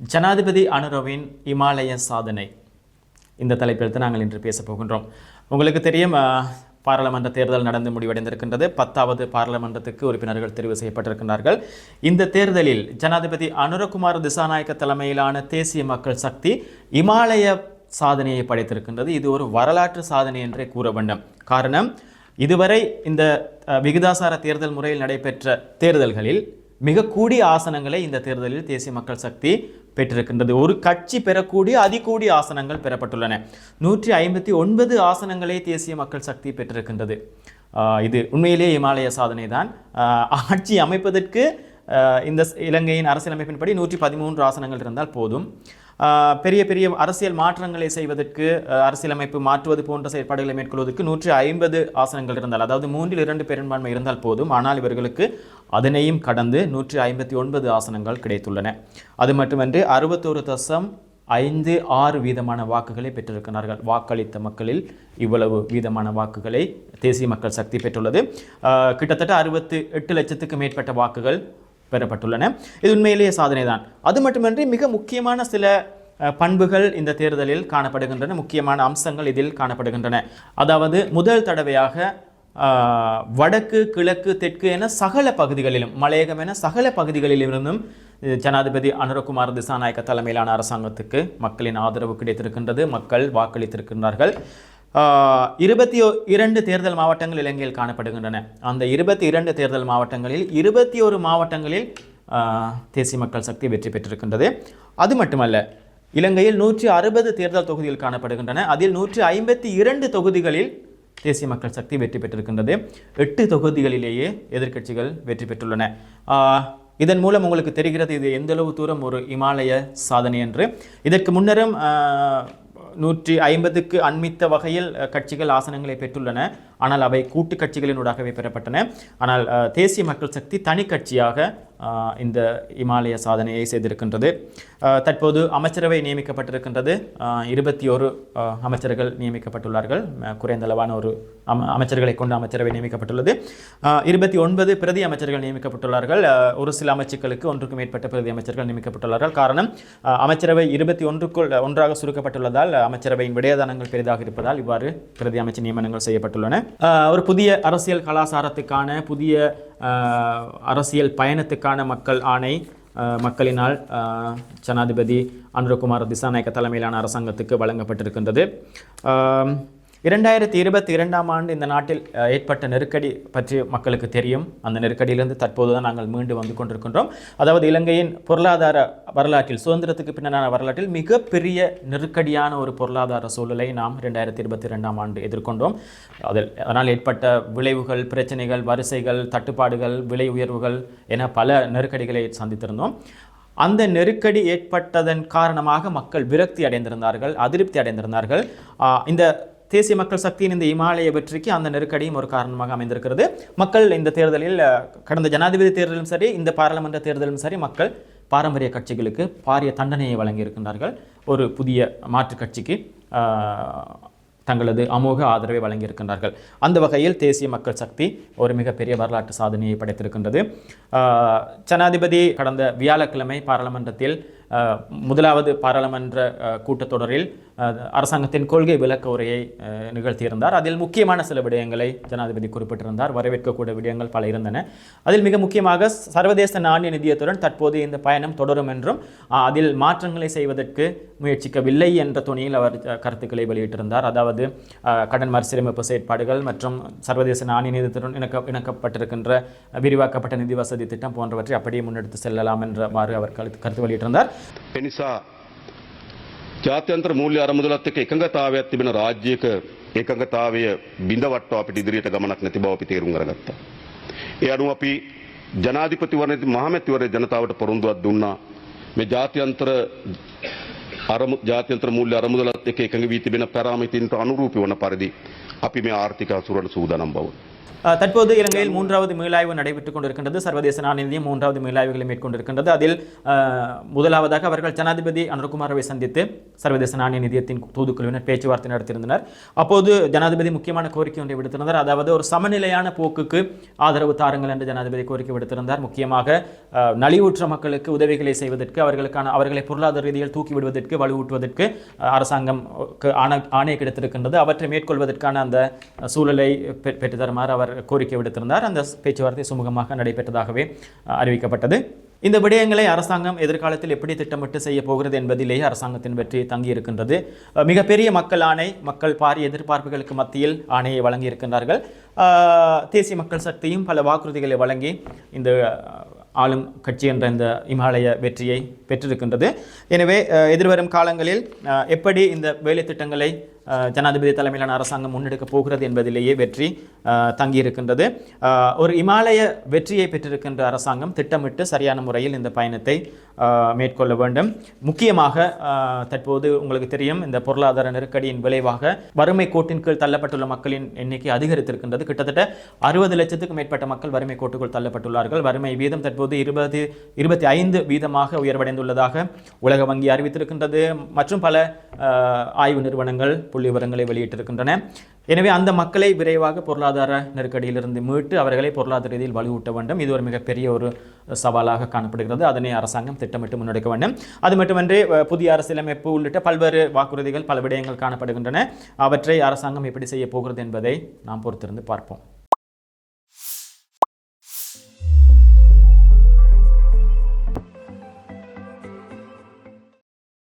ஜனாதிபதி அனுரவின் இமாலய சாதனை. இந்த தலைப்பில் தான் நாங்கள் இன்று பேசப் போகின்றோம். உங்களுக்கு தெரியும் பாராளுமன்ற தேர்தல் நடந்து முடிவடைந்திருக்கின்றது. பத்தாவது பாராளுமன்றத்துக்கு உறுப்பினர்கள் தெரிவு செய்யப்பட்டிருக்கிறார்கள் இந்த தேர்தலில் ஜனாதிபதி அனுரகுமார் திசாநாயக்க தலைமையிலான தேசிய மக்கள் சக்தி இமாலய சாதனையை படைத்திருக்கின்றது. இது ஒரு வரலாற்று சாதனை என்றே கூற வேண்டும். காரணம் இதுவரை இந்த விகிதாசார தேர்தல் முறையில் நடைபெற்ற தேர்தல்களில் மிக கூடிய ஆசனங்களை இந்த தேர்தலில் தேசிய மக்கள் சக்தி பெற்றிருக்கின்றது. ஒரு கட்சி பெறக்கூடிய அதிகூடிய ஆசனங்கள் பெறப்பட்டுள்ளன. நூற்றி ஐம்பத்தி ஒன்பது ஆசனங்களை தேசிய மக்கள் சக்தி பெற்றிருக்கின்றது. இது உண்மையிலேயே இமாலய சாதனை தான் ஆட்சி அமைப்பதற்கு இந்த இலங்கையின் அரசியலமைப்பின்படி நூற்றி பதிமூன்று ஆசனங்கள் இருந்தால் போதும். பெரிய பெரிய அரசியல் மாற்றங்களை செய்வதற்கு அரசியலமைப்பு மாற்றுவது போன்ற செயற்பாடுகளை மேற்கொள்வதற்கு நூற்றி ஐம்பது ஆசனங்கள் இருந்தால் அதாவது மூன்றில் இரண்டு பெரும்பான்மை இருந்தால் போதும். ஆனால் இவர்களுக்கு அதனையும் கடந்து நூற்றி ஐம்பத்தி ஒன்பது ஆசனங்கள் கிடைத்துள்ளன. அது மட்டுமன்றி அறுபத்தோரு தசம் ஐந்து ஆறு வீதமான வாக்குகளை பெற்றிருக்கிறார்கள். வாக்களித்த மக்களில் இவ்வளவு வீதமான வாக்குகளை தேசிய மக்கள் சக்தி பெற்றுள்ளது. கிட்டத்தட்ட அறுபத்து எட்டு லட்சத்துக்கு மேற்பட்ட வாக்குகள் பெறப்பட்டுள்ளன. இது உண்மையிலேயே சாதனை தான் அது மட்டுமின்றி மிக முக்கியமான சில பண்புகள் இந்த தேர்தலில் காணப்படுகின்றன முக்கியமான அம்சங்கள் இதில் காணப்படுகின்றன. அதாவது முதல் தடவையாக வடக்கு கிழக்கு தெற்கு என சகல பகுதிகளிலும் மலையகம் என சகல பகுதிகளிலிருந்தும் ஜனாதிபதி அனுரகுமார் திசாநாயக்க தலைமையிலான அரசாங்கத்துக்கு மக்களின் ஆதரவு கிடைத்திருக்கின்றது மக்கள் வாக்களித்திருக்கின்றார்கள். இருபத்தி இரண்டு தேர்தல் மாவட்டங்கள் இலங்கையில் காணப்படுகின்றன. அந்த இருபத்தி இரண்டு தேர்தல் மாவட்டங்களில் இருபத்தி ஒரு மாவட்டங்களில் தேசிய மக்கள் சக்தி வெற்றி பெற்றிருக்கின்றது. அது மட்டுமல்ல இலங்கையில் நூற்றி அறுபது தேர்தல் தொகுதிகள் காணப்படுகின்றன. அதில் நூற்றி ஐம்பத்தி இரண்டு தொகுதிகளில் தேசிய மக்கள் சக்தி வெற்றி பெற்றிருக்கின்றது. எட்டு தொகுதிகளிலேயே எதிர்க்கட்சிகள் வெற்றி பெற்றுள்ளன. இதன் மூலம் உங்களுக்கு தெரிகிறது இது எந்தளவு தூரம் ஒரு இமாலய சாதனை என்று. இதற்கு முன்னரும் நூற்றி ஐம்பதுக்கு அண்மித்த வகையில் கட்சிகள் ஆசனங்களை பெற்றுள்ளன. ஆனால் அவை கூட்டு கட்சிகளினூடாகவே பெறப்பட்டன. ஆனால் தேசிய மக்கள் சக்தி தனி கட்சியாக இந்த இமாலய சாதனையை செய்திருக்கின்றது. தற்போது அமைச்சரவை நியமிக்கப்பட்டிருக்கின்றது. இருபத்தி ஒரு அமைச்சர்கள் நியமிக்கப்பட்டுள்ளார்கள். குறைந்தளவான குறைந்த அளவான ஒரு அம அமைச்சர்களை கொண்டு அமைச்சரவை நியமிக்கப்பட்டுள்ளது. இருபத்தி ஒன்பது பிரதி அமைச்சர்கள் நியமிக்கப்பட்டுள்ளார்கள். ஒரு சில அமைச்சுக்களுக்கு ஒன்றுக்கு மேற்பட்ட பிரதி அமைச்சர்கள் நியமிக்கப்பட்டுள்ளார்கள். காரணம் அமைச்சரவை இருபத்தி ஒன்றுக்குள் ஒன்றாக சுருக்கப்பட்டுள்ளதால் அமைச்சரவையின் விடயதானங்கள் பெரிதாக இருப்பதால் இவ்வாறு பிரதி அமைச்சர் நியமனங்கள் செய்யப்பட்டுள்ளன. ஒரு புதிய அரசியல் கலாச்சாரத்துக்கான புதிய அரசியல் பயணத்துக்கான மக்கள் ஆணை மக்களினால் ஜனாதிபதி அனுரகுமார் திசாநாயக்க தலைமையிலான அரசாங்கத்துக்கு வழங்கப்பட்டிருக்கின்றது. இரண்டாயிரத்தி இருபத்தி இரண்டாம் ஆண்டு இந்த நாட்டில் ஏற்பட்ட நெருக்கடி பற்றி மக்களுக்கு தெரியும். அந்த நெருக்கடியிலிருந்து தற்போது தான் நாங்கள் மீண்டு வந்து கொண்டிருக்கின்றோம். அதாவது இலங்கையின் பொருளாதார வரலாற்றில் சுதந்திரத்துக்கு பின்னரான வரலாற்றில் மிகப்பெரிய நெருக்கடியான ஒரு பொருளாதார சூழலை நாம் இரண்டாயிரத்தி இருபத்தி ரெண்டாம் ஆண்டு எதிர்கொண்டோம். அதில் அதனால் ஏற்பட்ட விளைவுகள் பிரச்சனைகள் வரிசைகள் தட்டுப்பாடுகள் விலை உயர்வுகள் என பல நெருக்கடிகளை சந்தித்திருந்தோம். அந்த நெருக்கடி ஏற்பட்டதன் காரணமாக மக்கள் விரக்தி அடைந்திருந்தார்கள் அதிருப்தி அடைந்திருந்தார்கள். இந்த தேசிய மக்கள் சக்தியின் இந்த இமாலய வெற்றிக்கு அந்த நெருக்கடியும் ஒரு காரணமாக அமைந்திருக்கிறது. மக்கள் இந்த தேர்தலில் கடந்த ஜனாதிபதி தேர்தலும் சரி இந்த பாராளுமன்ற தேர்தலும் சரி மக்கள் பாரம்பரிய கட்சிகளுக்கு பாரிய தண்டனையை வழங்கியிருக்கின்றார்கள். ஒரு புதிய மாற்றுக் கட்சிக்கு தங்களது அமோக ஆதரவை வழங்கியிருக்கின்றார்கள். அந்த வகையில் தேசிய மக்கள் சக்தி ஒரு மிகப்பெரிய வரலாற்று சாதனையை படைத்திருக்கின்றது. ஜனாதிபதி கடந்த வியாழக்கிழமை பாராளுமன்றத்தில் முதலாவது பாராளுமன்ற கூட்டத்தொடரில் அரசாங்கத்தின் கொள்கை விளக்க உரையை நிகழ்த்தியிருந்தார். அதில் முக்கியமான சில விடயங்களை ஜனாதிபதி குறிப்பிட்டிருந்தார். வரவேற்கக்கூடிய விடயங்கள் பல இருந்தன. அதில் மிக முக்கியமாக சர்வதேச நாணய நிதியத்துடன் தற்போது இந்த பயணம் தொடரும் என்றும் அதில் மாற்றங்களை செய்வதற்கு முயற்சிக்கவில்லை என்ற துணியில் அவர் கருத்துக்களை வெளியிட்டிருந்தார். அதாவது கடன் மறுசீரமைப்பு செயற்பாடுகள் மற்றும் சர்வதேச நாணய நிதியத்துடன் இணக்க இணக்கப்பட்டிருக்கின்ற விரிவாக்கப்பட்ட நிதி வசதி திட்டம் போன்றவற்றை அப்படியே முன்னெடுத்து செல்லலாம் என்றவாறு அவர் கருத்து கருத்து வெளியிட்டிருந்தார். එනිසා ජාත්‍යන්ත්‍ර මූල්‍ය අරමුදලත් එක්ක එකඟතාවයක් තිබෙන රාජ්‍යයක එකඟතාවය බිඳවට්ටව අපිට ඉදිරියට ගමනක් නැති බව අපි තේරුම් අරගත්තා. ඒ අනුව අපි ජනාධිපතිවරණයේදී මහමැතිවරය ජනතාවට පොරොන්දුවක් දුන්නා. මේ ජාත්‍යන්තර අරමු ජාත්‍යන්ත්‍ර මූල්‍ය අරමුදලත් එක්ක එකඟ වී තිබෙන පැරාමිතින්ට අනුරූපී වන පරිදි අපි මේ ආර්ථික අසුරට සූදානම් බව. தற்போது இலங்கையில் மூன்றாவது மீளாய்வு நடைபெற்றுக் கொண்டிருக்கின்றது. சர்வதேச நாணயம் மூன்றாவது மீளாய்வுகளை மேற்கொண்டிருக்கின்றது. அதில் முதலாவதாக அவர்கள் ஜனாதிபதி அனுரகுமாரவை சந்தித்து சர்வதேச நாணய நிதியத்தின் தூதுக்குழுவினர் பேச்சுவார்த்தை நடத்தியிருந்தனர். அப்போது ஜனாதிபதி முக்கியமான கோரிக்கை ஒன்றை விடுத்திருந்தார். அதாவது ஒரு சமநிலையான போக்குக்கு ஆதரவு தாருங்கள் என்று ஜனாதிபதி கோரிக்கை விடுத்திருந்தார். முக்கியமாக நலிவுற்ற மக்களுக்கு உதவிகளை செய்வதற்கு அவர்களுக்கான அவர்களை பொருளாதார ரீதியில் தூக்கி விடுவதற்கு வலுவூட்டுவதற்கு அரசாங்கம் ஆணை கிடைத்திருக்கின்றது. அவற்றை மேற்கொள்வதற்கான அந்த சூழலை பெற்றுத்தருமாறு பெற்று அவர் கோரிக்கை விடுத்திருந்தார். அந்த பேச்சுவார்த்தை சுமூகமாக நடைபெற்றதாகவே அறிவிக்கப்பட்டது. இந்த விடயங்களை அரசாங்கம் எதிர்காலத்தில் எப்படி திட்டமிட்டு செய்ய போகிறது என்பதிலேயே அரசாங்கத்தின் வெற்றி தங்கியிருக்கின்றது. மிகப்பெரிய மக்கள் ஆணை மக்கள் பாரிய எதிர்பார்ப்புகளுக்கு மத்தியில் ஆணையை வழங்கியிருக்கின்றார்கள். தேசிய மக்கள் சக்தியும் பல வாக்குறுதிகளை வழங்கி இந்த ஆளும் கட்சி என்ற இந்த இமாலய வெற்றியை பெற்றிருக்கின்றது. எனவே எதிர்வரும் காலங்களில் எப்படி இந்த வேலை திட்டங்களை ஜனாதிபதி தலைமையிலான அரசாங்கம் முன்னெடுக்கப் போகிறது என்பதிலேயே வெற்றி தங்கியிருக்கின்றது. ஒரு இமாலய வெற்றியை பெற்றிருக்கின்ற அரசாங்கம் திட்டமிட்டு சரியான முறையில் இந்த பயணத்தை மேற்கொள்ள வேண்டும். முக்கியமாக தற்போது உங்களுக்கு தெரியும் இந்த பொருளாதார நெருக்கடியின் விளைவாக வறுமை கோட்டின் கீழ் தள்ளப்பட்டுள்ள மக்களின் எண்ணிக்கை அதிகரித்திருக்கின்றது. கிட்டத்தட்ட அறுபது லட்சத்துக்கும் மேற்பட்ட மக்கள் வறுமை கோட்டுக்குள் தள்ளப்பட்டுள்ளார்கள். வறுமை வீதம் தற்போது இருபது இருபத்தி ஐந்து வீதமாக உயர்வடைந்துள்ளதாக உலக வங்கி அறிவித்திருக்கின்றது. மற்றும் பல ஆய்வு நிறுவனங்கள் புள்ளி விவரங்களை வெளியிட்டிருக்கின்றன. எனவே அந்த மக்களை விரைவாக பொருளாதார நெருக்கடியிலிருந்து மீட்டு அவர்களை பொருளாதார ரீதியில் வலுவூட்ட வேண்டும். இது ஒரு மிகப்பெரிய ஒரு சவாலாக காணப்படுகிறது. அதனை அரசாங்கம் திட்டமிட்டு முன்னெடுக்க வேண்டும். அது மட்டுமன்றி புதிய அரசியலமைப்பு உள்ளிட்ட பல்வேறு வாக்குறுதிகள் பல விடயங்கள் காணப்படுகின்றன. அவற்றை அரசாங்கம் எப்படி செய்ய போகிறது என்பதை நாம் பொறுத்திருந்து பார்ப்போம்.